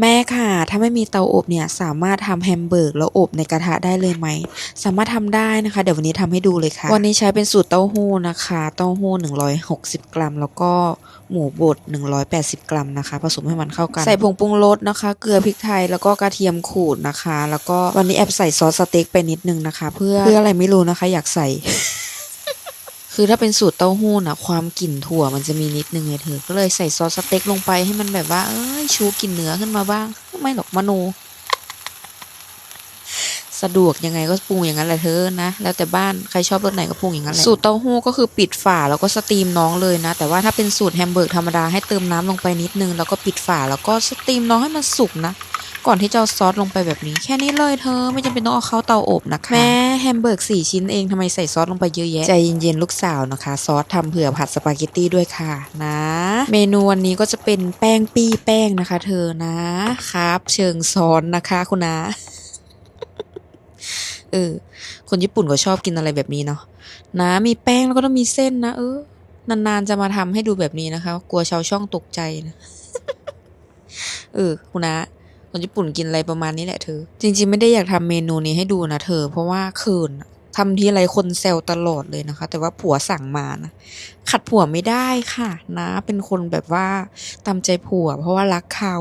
แม่ค่ะ ถ้าไม่มีเตาอบเนี่ยสามารถทำแฮมเบอร์กแล้วอบในกระทะได้เลยไหม สามารถทำได้นะคะ เดี๋ยววันนี้ทำให้ดูเลยค่ะ วันนี้ใช้เป็นสูตรเต้าหู้นะคะ เต้าหู้ 160 กรัม แล้วก็หมูบด 180 กรัมนะคะ ผสมให้มันเข้ากัน ใส่ผงปรุงรสนะคะ เกลือพริกไทยแล้วก็กระเทียมขูดนะคะ แล้วก็วันนี้แอบใส่ซอสสเต็กไปนิดนึงนะคะ เพื่อเพื่ออะไรไม่รู้นะคะ อยากใส่ คือถ้าเป็นสูตรเต้าหู้นะความกลิ่นถั่วมันจะมีนิดนึงไงเธอ ก็เลยใส่ซอสสเต็กลงไปให้มันแบบว่า เอ้ยชูกลิ่นเนื้อขึ้นมาบ้าง ไม่หรอกมโน สะดวกยังไงก็ปรุงอย่างนั้นแหละเธอนะ แล้วแต่บ้านใครชอบรสไหนก็ปรุงอย่างนั้นแหละ สูตรเต้าหู้ก็คือปิดฝาแล้วก็สตรีมน้องเลยนะ แต่ว่าถ้าเป็นสูตรแฮมเบอร์กธรรมดาให้เติมน้ำลงไปนิดนึงแล้วก็ปิดฝาแล้วก็สตรีมน้องให้มันสุกนะ ก่อนที่จะเอาซอสลงไปแบบนี้ แค่นี้เลยเธอไม่จำเป็นต้องเอาเข้าเตาอบนะคะแม่แฮมเบอร์กสี่ชิ้นเองทำไมใส่ซอสลงไปเยอะแยะใจเย็นๆลูกสาวนะคะ ซอสทำเผื่อผัดสปาเกตตี้ด้วยค่ะนะ เมนูวันนี้ก็จะเป็นแป้งปี้แป้งนะคะ เธอนะครับ เชิงซ้อนนะคะ คุณนาเออ คนญี่ปุ่นก็ชอบกินอะไรแบบนี้เนาะนะ มีแป้งแล้วก็ต้องมีเส้นนะ เออนานๆจะมาทำให้ดูแบบนี้นะคะ กลัวชาวช่องตกใจนะ เออ คุณนะ คนญี่ปุ่นกินอะไรประมาณนี้แหละเธอ จริง ๆ ไม่ได้อยากทำเมนูนี้ให้ดูนะเธอ เพราะว่าเขินอะทำทีไรคนแซวตลอดเลยนะคะ แต่ว่าผัวสั่งมานะขัดผัวไม่ได้ค่ะ นะ เป็นคนแบบว่าตามใจผัว เพราะว่ารักเขา